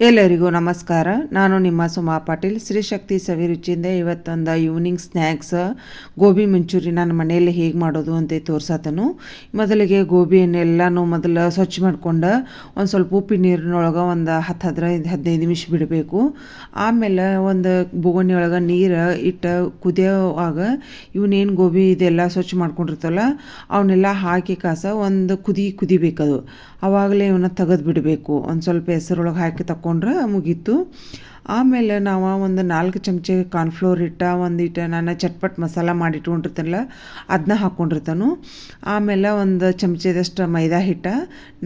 ಎಲ್ಲರಿಗೂ ನಮಸ್ಕಾರ. ನಾನು ನಿಮ್ಮ ಸುಮಾ ಪಾಟೀಲ್. ಶ್ರೀಶಕ್ತಿ ಸವಿರುಚಿಯಿಂದ ಇವತ್ತೊಂದು ಈವ್ನಿಂಗ್ ಸ್ನ್ಯಾಕ್ಸ್ ಗೋಬಿ ಮಂಚೂರಿ ನಾನು ಮನೆಯಲ್ಲಿ ಹೇಗೆ ಮಾಡೋದು ಅಂತ ತೋರ್ಸತನು. ಮೊದಲಿಗೆ ಗೋಬಿಯನ್ನೆಲ್ಲನೂ ಮೊದಲು ಸ್ವಚ್ಛ ಮಾಡ್ಕೊಂಡು ಒಂದು ಸ್ವಲ್ಪ ಉಪ್ಪಿನ ನೀರಿನೊಳಗೆ ಒಂದು ಹತ್ತು ಹದಿನೈದು ಹದಿನೈದು ನಿಮಿಷ ಬಿಡಬೇಕು. ಆಮೇಲೆ ಒಂದು ಬೋಗಣಿಯೊಳಗೆ ನೀರು ಇಟ್ಟು ಕುದಿಯೋವಾಗ ಇವನೇನು ಗೋಬಿ ಇದೆಲ್ಲ ಸ್ವಚ್ಛ ಮಾಡ್ಕೊಂಡಿರ್ತಲ್ಲ ಅವನ್ನೆಲ್ಲ ಹಾಕಿ ಕಾಸ ಒಂದು ಕುದಿ ಕುದಿಬೇಕದು. ಆವಾಗಲೇ ಇವನ್ನ ತೆಗೆದು ಬಿಡಬೇಕು ಒಂದು ಸ್ವಲ್ಪ ಹೆಸರೊಳಗೆ ಹಾಕಿ ತಗೊಂಡ್ರೆ ಮುಗೀತು. ಆಮೇಲೆ ನಾವು ಒಂದು ನಾಲ್ಕು ಚಮಚೆ ಕಾರ್ನ್ಫ್ಲೋರ್ ಹಿಟ್ಟ, ಒಂದು ಇಟ್ಟು ನಾನು ಚಟ್ಪಟ್ ಮಸಾಲ ಮಾಡಿ ಇಟ್ಕೊಂಡಿರ್ತೀನಲ್ಲ ಅದನ್ನ ಹಾಕ್ಕೊಂಡಿರ್ತಾನು ಆಮೇಲೆ ಒಂದು ಚಮಚದಷ್ಟು ಮೈದಾ ಹಿಟ್ಟ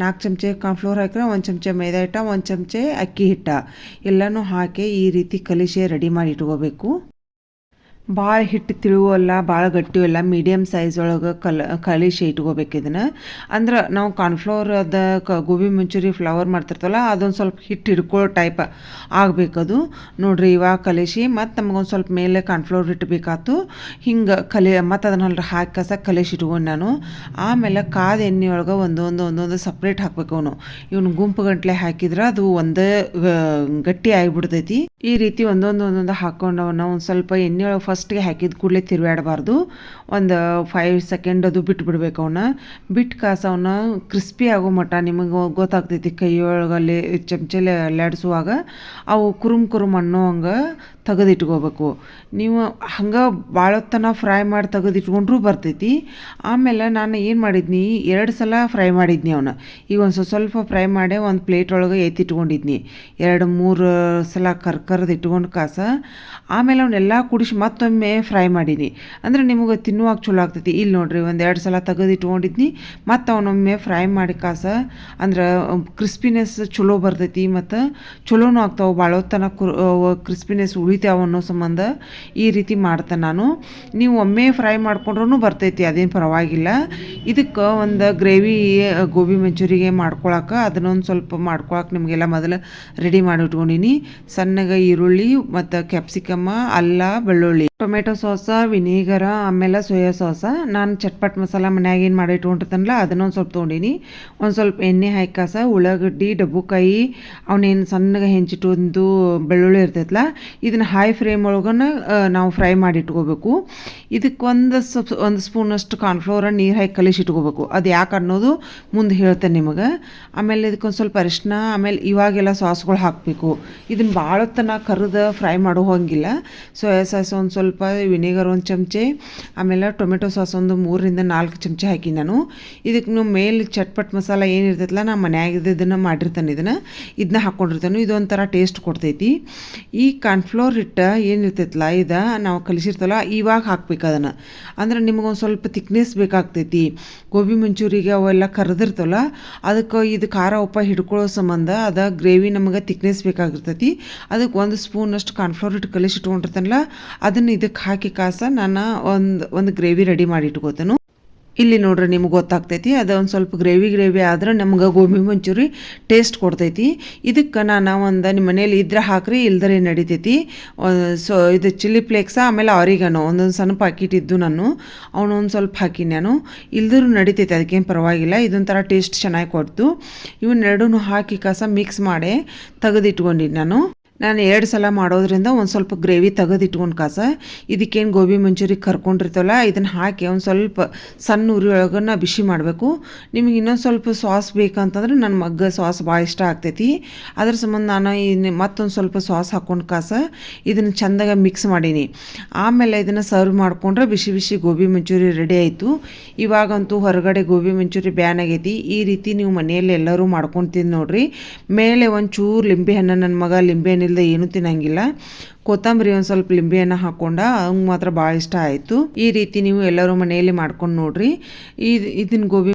ನಾಲ್ಕು ಚಮಚೆ ಕಾರ್ನ್ಫ್ಲೋರ್ ಹಾಕಿದ್ರೆ ಒಂದು ಚಮಚೆ ಮೈದಾ ಹಿಟ್ಟ, ಒಂದು ಚಮಚೆ ಅಕ್ಕಿ ಹಿಟ್ಟ. ಎಲ್ಲನೂ ಹಾಕಿ ಈ ರೀತಿ ಕಲಿಸಿ ರೆಡಿ ಮಾಡಿ ಇಟ್ಕೋಬೇಕು. ಭಾಳ ಹಿಟ್ಟು ತಿಳುವಲ್ಲ ಭಾಳ ಗಟ್ಟಿಯಲ್ಲ ಮೀಡಿಯಮ್ ಸೈಜ್ ಒಳಗೆ ಕಲ ಕಲಿಸಿ ಇಟ್ಕೋಬೇಕು ಇದನ್ನು. ಅಂದ್ರೆ ನಾವು ಕಾರ್ನ್ಫ್ಲವರ್ ಅದ ಕ, ಗೋಬಿ ಮಂಚೂರಿ ಫ್ಲವರ್ ಮಾಡ್ತಿರ್ತಲ್ಲ ಅದೊಂದು ಸ್ವಲ್ಪ ಹಿಟ್ಟು ಹಿಡ್ಕೊಳ್ಳೋ ಟೈಪ್ ಆಗಬೇಕದು ನೋಡಿರಿ ಇವಾಗ ಕಲಿಸಿ, ಮತ್ತು ನಮಗೊಂದು ಸ್ವಲ್ಪ ಮೇಲೆ ಕಾರ್ನ್ಫ್ಲವರ್ ಹಿಟ್ಟು ಬೇಕಾಯ್ತು ಹಿಂಗೆ ಕಲಿ, ಮತ್ತು ಅದನ್ನ ಹಾಕಿ ಕಸ ಕಲಿಸಿ ಇಟ್ಕೊಂಡು ನಾನು. ಆಮೇಲೆ ಕಾದ ಎಣ್ಣೆ ಒಳಗೆ ಒಂದೊಂದು ಒಂದೊಂದು ಸಪ್ರೇಟ್ ಹಾಕ್ಬೇಕು ಅವನು. ಇವನು ಗುಂಪು ಗಂಟ್ಲೆ ಹಾಕಿದ್ರೆ ಅದು ಒಂದೇ ಗಟ್ಟಿ ಆಗಿಬಿಡ್ತೈತಿ. ಈ ರೀತಿ ಒಂದೊಂದು ಒಂದೊಂದು ಹಾಕ್ಕೊಂಡವನ್ನ ಒಂದು ಸ್ವಲ್ಪ ಎಣ್ಣೆ ಒಳಗೆ ಫಸ್ಟ್ಗೆ ಹಾಕಿದ ಕೂಡಲೇ ತಿರುವಾಡಬಾರ್ದು ಒಂದು ಫೈವ್ ಸೆಕೆಂಡ್ ಅದು ಬಿಟ್ಟು ಬಿಡ್ಬೇಕು ಅವನ್ನ ಬಿಟ್ಟು ಕಾಸ ಅವನ್ನ ಕ್ರಿಸ್ಪಿ ಆಗೋ ಮಟ್ಟ ನಿಮಗೆ ಗೊತ್ತಾಗ್ತೈತಿ ಕೈಯೊಳಗಲ್ಲಿ ಚಮಚಲೆ ಅಲ್ಲಾಡಿಸುವಾಗ ಅವು ಕುರುಮ್ ಕುರುಮ್ ಅನ್ನೋ ಹಂಗೆ ತೆಗೆದಿಟ್ಕೋಬೇಕು. ನೀವು ಹಂಗೆ ಭಾಳೊತ್ತನ ಫ್ರೈ ಮಾಡಿ ತೆಗೆದಿಟ್ಕೊಂಡ್ರೂ ಬರ್ತೈತಿ. ಆಮೇಲೆ ನಾನು ಏನು ಮಾಡಿದ್ನಿ, ಎರಡು ಸಲ ಫ್ರೈ ಮಾಡಿದ್ನಿ ಅವನ್ನ ಈಗ ಒಂದು ಸ್ವಲ್ಪ ಸ್ವಲ್ಪ ಫ್ರೈ ಮಾಡಿ ಒಂದು ಪ್ಲೇಟ್ ಒಳಗೆ ಎತ್ತಿಟ್ಕೊಂಡಿದ್ನಿ. ಎರಡು, ಮೂರು ಸಲ ಕರ್ಕರ್ದು ಇಟ್ಕೊಂಡು ಕಾಸ. ಆಮೇಲೆ ಅವನ್ನೆಲ್ಲ ಕುಡಿಸಿ ಮತ್ತೊಮ್ಮೆ ಫ್ರೈ ಮಾಡೀನಿ. ಅಂದ್ರೆ ನಿಮಗೆ ತಿನ್ನುವಾಗ ಚಲೋ ಆಗ್ತೈತಿ. ಇಲ್ಲಿ ನೋಡಿರಿ ಒಂದು ಎರಡು ಸಲ ತೆಗೆದು ಇಟ್ಕೊಂಡಿದ್ನಿ ಮತ್ತು ಅವನೊಮ್ಮೆ ಫ್ರೈ ಮಾಡಿ ಕಾಸ, ಅಂದ್ರೆ ಕ್ರಿಸ್ಪಿನೆಸ್ ಚಲೋ ಬರ್ತೈತಿ ಮತ್ತು ಚಲೋನು ಆಗ್ತಾವೆ. ಭಾಳ ಹೊತ್ತನ ಕ್ರಿಸ್ಪಿನೆಸ್ ಉಳಿತಾವ ಅನ್ನೋ ಸಂಬಂಧ ಈ ರೀತಿ ಮಾಡ್ತೆ ನಾನು. ನೀವು ಒಮ್ಮೆ ಫ್ರೈ ಮಾಡ್ಕೊಂಡ್ರೂ ಬರ್ತೈತಿ, ಅದೇನು ಪರವಾಗಿಲ್ಲ. ಇದಕ್ಕೆ ಒಂದು ಗ್ರೇವಿ ಗೋಬಿ ಮಂಚೂರಿಗೆ ಮಾಡ್ಕೊಳಕ್ಕೆ ಅದನ್ನೊಂದು ಸ್ವಲ್ಪ ಮಾಡ್ಕೊಳಕ್ಕೆ ನಿಮಗೆಲ್ಲ ಮೊದಲು ರೆಡಿ ಮಾಡಿ ಇಟ್ಕೊಂಡಿನಿ. ಸಣ್ಣಗೆ ಈರುಳ್ಳಿ ಮತ್ತು ಕ್ಯಾಪ್ಸಿಕಮ್ಮ ಅಲ್ಲ, ಬೆಳ್ಳುಳ್ಳಿ. ಟೊಮೆಟೊ ಸಾಸ, ವಿನೇಗರ, ಆಮೇಲೆ ಸೋಯಾ ಸಾಸ. ನಾನು ಚಟ್ಪಟ್ ಮಸಾಲ ಮನ್ಯಾಗ ಏನು ಮಾಡಿ ಇಟ್ಕೊಂಡಿರ್ತಾನಲ್ಲ ಅದನ್ನೊಂದು ಸ್ವಲ್ಪ ತೊಗೊಂಡಿನಿ. ಒಂದು ಸ್ವಲ್ಪ ಎಣ್ಣೆ ಹಾಕಾಸ ಉಳ್ಳಾಗಡ್ಡಿ, ಡಬ್ಬುಕಾಯಿ ಅವನೇನು ಸಣ್ಣಗೆ ಹೆಂಚಿಟ್ಟೊಂದು ಬೆಳ್ಳುಳ್ಳಿ ಇರ್ತೈತಲ್ಲ ಇದನ್ನು ಹೈ ಫ್ರೇಮ್ ಒಳಗನ ನಾವು ಫ್ರೈ ಮಾಡಿ ಇಟ್ಕೋಬೇಕು. ಇದಕ್ಕೆ ಒಂದು ಸ್ವಲ್ಪ ಒಂದು ಸ್ಪೂನಷ್ಟು ಕಾರ್ನ್ಫ್ಲೋರ ನೀರು ಹಾಕಿ ಕಲಿಸಿ ಇಟ್ಕೋಬೇಕು. ಅದು ಯಾಕೆ ಅನ್ನೋದು ಮುಂದೆ ಹೇಳ್ತೇನೆ ನಿಮಗೆ. ಆಮೇಲೆ ಇದಕ್ಕೊಂದು ಸ್ವಲ್ಪ ಅರಿಶಿನ ಆಮೇಲೆ ಇವಾಗೆಲ್ಲ ಸಾಸ್ಗಳು ಹಾಕಬೇಕು. ಇದನ್ನು ಭಾಳ ಕರಿದು ಫ್ರೈ ಮಾಡೋ ಹೋಗಿಲ್ಲ. ಸೋಯಾ ಸಾಸ್ ಒಂದು ಸ್ವಲ್ಪ ವಿನೆಗರ್ ಒಂದು ಚಮಚೆ, ಆಮೇಲೆ ಟೊಮೆಟೊ ಸಾಸ್ ಒಂದು ಮೂರರಿಂದ ನಾಲ್ಕು ಚಮಚೆ ಹಾಕಿ ನಾನು. ಇದಕ್ಕೆ ಮೇಲೆ ಚಟ್ಪಟ್ ಮಸಾಲ ಏನಿರ್ತೈತಲ್ಲ ನಾ ಮನ್ಯಾಗ ಇದನ್ನು ಮಾಡಿರ್ತಾನೆ ಇದನ್ನು. ಇದನ್ನ ಹಾಕ್ಕೊಂಡಿರ್ತಾನೆ ಇದೊಂಥರ ಟೇಸ್ಟ್ ಕೊಡ್ತೈತಿ. ಈ ಕಾರ್ನ್ಫ್ಲೋರ್ ಹಿಟ್ಟು ಏನಿರ್ತೈತಲ್ಲ ಇದು ನಾವು ಕಲಿಸಿರ್ತಲ್ಲ, ಇವಾಗ ಹಾಕ್ಬೇಕು ಅದನ್ನು. ಅಂದ್ರೆ ನಿಮಗೊಂದು ಸ್ವಲ್ಪ ತಿಕ್ನೆಸ್ ಬೇಕಾಗ್ತೈತಿ. ಗೋಬಿ ಮಂಚೂರಿಗೆ ಅವೆಲ್ಲ ಕರೆದಿರ್ತವಲ್ಲ ಅದಕ್ಕೆ ಇದು ಖಾರ, ಉಪ್ಪ ಹಿಡ್ಕೊಳ್ಳೋ ಸಂಬಂಧ ಅದ ಗ್ರೇವಿ ನಮಗೆ ತಿಕ್ನೆಸ್ ಬೇಕಾಗಿರ್ತೈತಿ. ಅದಕ್ಕೆ ಒಂದು ಸ್ಪೂನಷ್ಟು ಕಾರ್ನ್ಫ್ಲೋರ್ ಹಿಟ್ಟು ಕಲಿಸಿಟ್ಕೊಂಡಿರ್ತಾನಲ್ಲ ಅದನ್ನು ಇದಕ್ಕೆ ಹಾಕಿ ಕಾಸ ನಾನು ಒಂದು ಒಂದು ಗ್ರೇವಿ ರೆಡಿ ಮಾಡಿ ಇಟ್ಕೋತೇನೆ. ಇಲ್ಲಿ ನೋಡ್ರಿ ನಿಮ್ಗೆ ಗೊತ್ತಾಗ್ತೈತಿ, ಅದು ಒಂದು ಸ್ವಲ್ಪ ಗ್ರೇವಿ ಗ್ರೇವಿ ಆದ್ರೆ ನಮ್ಗೆ ಗೋಬಿ ಮಂಚೂರಿ ಟೇಸ್ಟ್ ಕೊಡ್ತೈತಿ. ಇದಕ್ಕೆ ನಾನು ಒಂದು ನಿಮ್ಮ ಮನೇಲಿ ಇದ್ರೆ ಹಾಕ್ರಿ, ಇಲ್ದರೆ ನಡಿತೈತಿ. ಸೊ ಇದು ಚಿಲ್ಲಿ ಫ್ಲೇಕ್ಸ, ಆಮೇಲೆ ಅವರಿಗನೋ ಒಂದೊಂದು ಸಣ್ಣ ಪ್ಯಾಕೆಟ್ ಇದ್ದು ನಾನು ಒಂದು ಸ್ವಲ್ಪ ಹಾಕಿ ನಾನು. ಇಲ್ದರೂ ನಡಿತೈತಿ, ಅದಕ್ಕೇನು ಪರವಾಗಿಲ್ಲ, ಇದೊಂಥರ ಟೇಸ್ಟ್ ಚೆನ್ನಾಗಿ ಕೊಡ್ತು. ಇವನ್ನೆರಡೂ ಹಾಕಿ ಕಸ ಮಿಕ್ಸ್ ಮಾಡಿ ತೆಗೆದಿಟ್ಕೊಂಡಿದ್ದು ನಾನು. ನಾನು ಎರಡು ಸಲ ಮಾಡೋದ್ರಿಂದ ಒಂದು ಸ್ವಲ್ಪ ಗ್ರೇವಿ ತೆಗೆದಿಟ್ಕೊಂಡು ಕಾಸ. ಇದಕ್ಕೇನು ಗೋಬಿ ಮಂಚೂರಿ ಕರ್ಕೊಂಡಿರ್ತವಲ್ಲ, ಇದನ್ನು ಹಾಕಿ ಒಂದು ಸ್ವಲ್ಪ ಸಣ್ಣ ಉರಿ ಒಳಗನ್ನ ಬಿಸಿ ಮಾಡಬೇಕು. ನಿಮಗೆ ಇನ್ನೊಂದು ಸ್ವಲ್ಪ ಸಾಸ್ ಬೇಕಂತಂದ್ರೆ ನನ್ನ ಮಗ್ಗ ಸಾಸ್ ಭಾಳ ಇಷ್ಟ ಆಗ್ತೈತಿ. ಅದ್ರ ಸಂಬಂಧ ನಾನು ಇನ್ನು ಮತ್ತೊಂದು ಸ್ವಲ್ಪ ಸಾಸ್ ಹಾಕ್ಕೊಂಡು ಕಾಸ ಇದನ್ನು ಚೆಂದಾಗ ಮಿಕ್ಸ್ ಮಾಡೀನಿ. ಆಮೇಲೆ ಇದನ್ನು ಸರ್ವ್ ಮಾಡಿಕೊಂಡ್ರೆ ಬಿಸಿ ಬಿಸಿ ಗೋಬಿ ಮಂಚೂರಿ ರೆಡಿ ಆಯಿತು. ಇವಾಗಂತೂ ಹೊರಗಡೆ ಗೋಬಿ ಮಂಚೂರಿ ಬ್ಯಾನ್ ಆಗೈತಿ. ಈ ರೀತಿ ನೀವು ಮನೆಯಲ್ಲಿ ಎಲ್ಲರೂ ಮಾಡ್ಕೊಂಡು ನೋಡ್ರಿ. ಮೇಲೆ ಒಂಚೂರು ಲಿಂಬೆ ಹಣ್ಣು ನನ್ನ ಮಗ ಲಿಂಬೆ ಇಲ್ಲದೆ ಏನೂ ತಿನ್ನಂಗಿಲ್ಲ. ಕೊತ್ತಂಬರಿ ಒಂದು ಸ್ವಲ್ಪ ಲಿಂಬೆಯನ್ನು ಹಾಕೊಂಡ ಅವ್ಗೆ ಮಾತ್ರ ಭಾಳ ಇಷ್ಟ ಆಯಿತು. ಈ ರೀತಿ ನೀವು ಎಲ್ಲರೂ ಮನೆಯಲ್ಲಿ ಮಾಡ್ಕೊಂಡು ನೋಡ್ರಿ. ಇದು ಇದನ್ನ ಗೋಬಿ